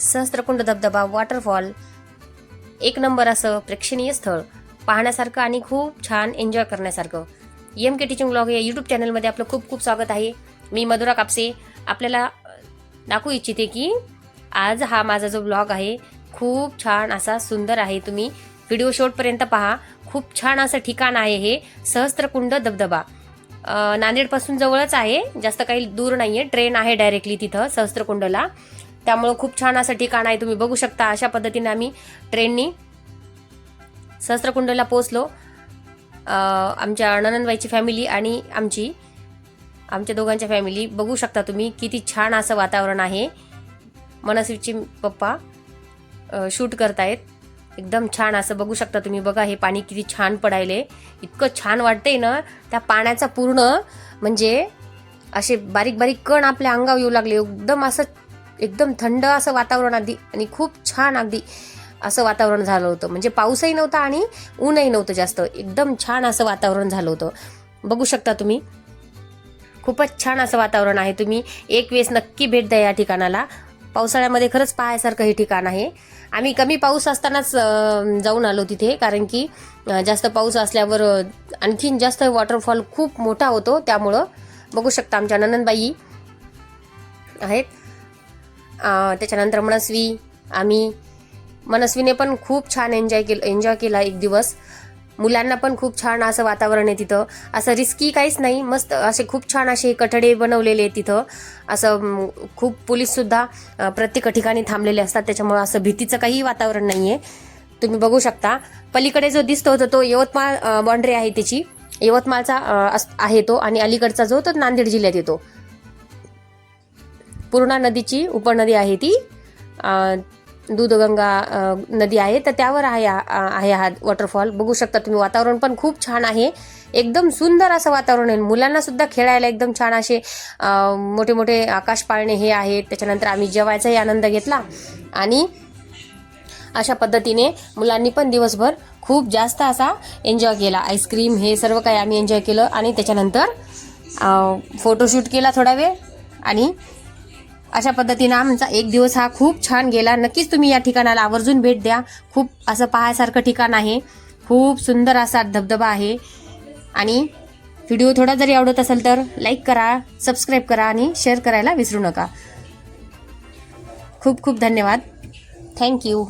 सहस्त्रकुंड धबधबा वॉटरफॉल एक नंबर असं प्रेक्षणीय स्थळ. पाहण्यासारखं आणि खूप छान एन्जॉय करण्यासारखं. एम के टीचिंग ब्लॉग या यूट्यूब चॅनलमध्ये आपलं खूप खूप स्वागत आहे. मी मधुरा कापसे. आपल्याला दाखवू इच्छिते की आज हा माझा जो ब्लॉग आहे खूप छान असा सुंदर आहे. तुम्ही व्हिडिओ शॉर्टपर्यंत पहा. खूप छान असं ठिकाण आहे हे सहस्त्रकुंड धबधबा. नांदेडपासून जवळच आहे. जास्त काही दूर नाही आहे ट्रेन आहे डायरेक्टली तिथं सहस्त्रकुंडला. त्यामुळं खूप छान असं ठिकाण आहे. तुम्ही बघू शकता अशा पद्धतीने आम्ही ट्रेननी सहस्त्रकुंडला पोचलो आमच्या ननंदबाईची फॅमिली आणि आमची आमच्या दोघांच्या फॅमिली बघू शकता तुम्ही किती छान असं वातावरण आहे. मनस्वीची पप्पा शूट करतायत. एकदम छान असं बघू शकता तुम्ही. बघा हे पाणी किती छान पडायले. इतकं छान वाटतंय ना त्या पाण्याचा पूर्ण म्हणजे असे बारीक बारीक कण आपल्या अंगावर येऊ लागले. एकदम असं एकदम थंड असं वातावरण अगदी आणि खूप छान अगदी असं वातावरण झालं होतं. म्हणजे पाऊसही नव्हता आणि ऊनही नव्हतं जास्त. एकदम छान असं वातावरण झालं होतं. बघू शकता तुम्ही. खूपच छान असं वातावरण आहे. तुम्ही एक वेळेस नक्की भेट द्या या ठिकाणाला. पावसाळ्यामध्ये खरंच पाहायसारखं हे ठिकाण आहे. आम्ही कमी पाऊस असतानाच जाऊन आलो तिथे. कारण की जास्त पाऊस असल्यावर आणखीन जास्त वॉटरफॉल खूप मोठा होतो. त्यामुळं बघू शकता आमच्या ननंदबाई आहेत. त्याच्यानंतर मनस्वी आम्ही. मनस्वीने पण खूप छान एन्जॉय केलं एन्जॉय केला एक दिवस. मुलांना पण खूप छान असं वातावरण आहे तिथं. असं रिस्की काहीच नाही. मस्त असे खूप छान असे कठडे बनवलेले आहेत तिथं. असं खूप पोलीससुद्धा प्रत्येक ठिकाणी थांबलेले असतात. त्याच्यामुळं असं भीतीचं काही वातावरण नाही आहे तुम्ही बघू शकता. पलीकडे जो दिसतो तो तो यवतमाळ बाँड्री आहे त्याची. यवतमाळचा अस- आहे तो आणि अलीकडचा जो तो नांदेड जिल्ह्यात येतो. पूर्णा नदीची उपनदी आहे ती. दूधगंगा नदी आहे. तर त्यावर आहे आहे हा वॉटरफॉल बघू शकता तुम्ही वातावरण पण खूप छान आहे. एकदम सुंदर असं वातावरण आहे. मुलांना सुद्धा खेळायला एकदम छान असे मोठे मोठे आकाश पाळणे हे आहेत त्याच्यानंतर आम्ही जेवायचाही आनंद घेतला. आणि अशा पद्धतीने मुलांनी पण दिवसभर खूप जास्त असा एन्जॉय केला. आईस्क्रीम हे सर्व काही आम्ही एन्जॉय केलं. आणि त्याच्यानंतर फोटोशूट केला थोडा वेळ. आणि अशा पद्धतीनं आमचा एक दिवस हा खूप छान गेला. नक्कीच तुम्ही या ठिकाणाला आवर्जून भेट द्या. खूप असं पाहायसारखं ठिकाण आहे. खूप सुंदर असा धबधबा आहे. आणि व्हिडिओ थोडा जरी आवडत असेल तर लाईक करा सबस्क्राईब करा आणि शेअर करायला विसरू नका. खूप खूप धन्यवाद. थँक्यू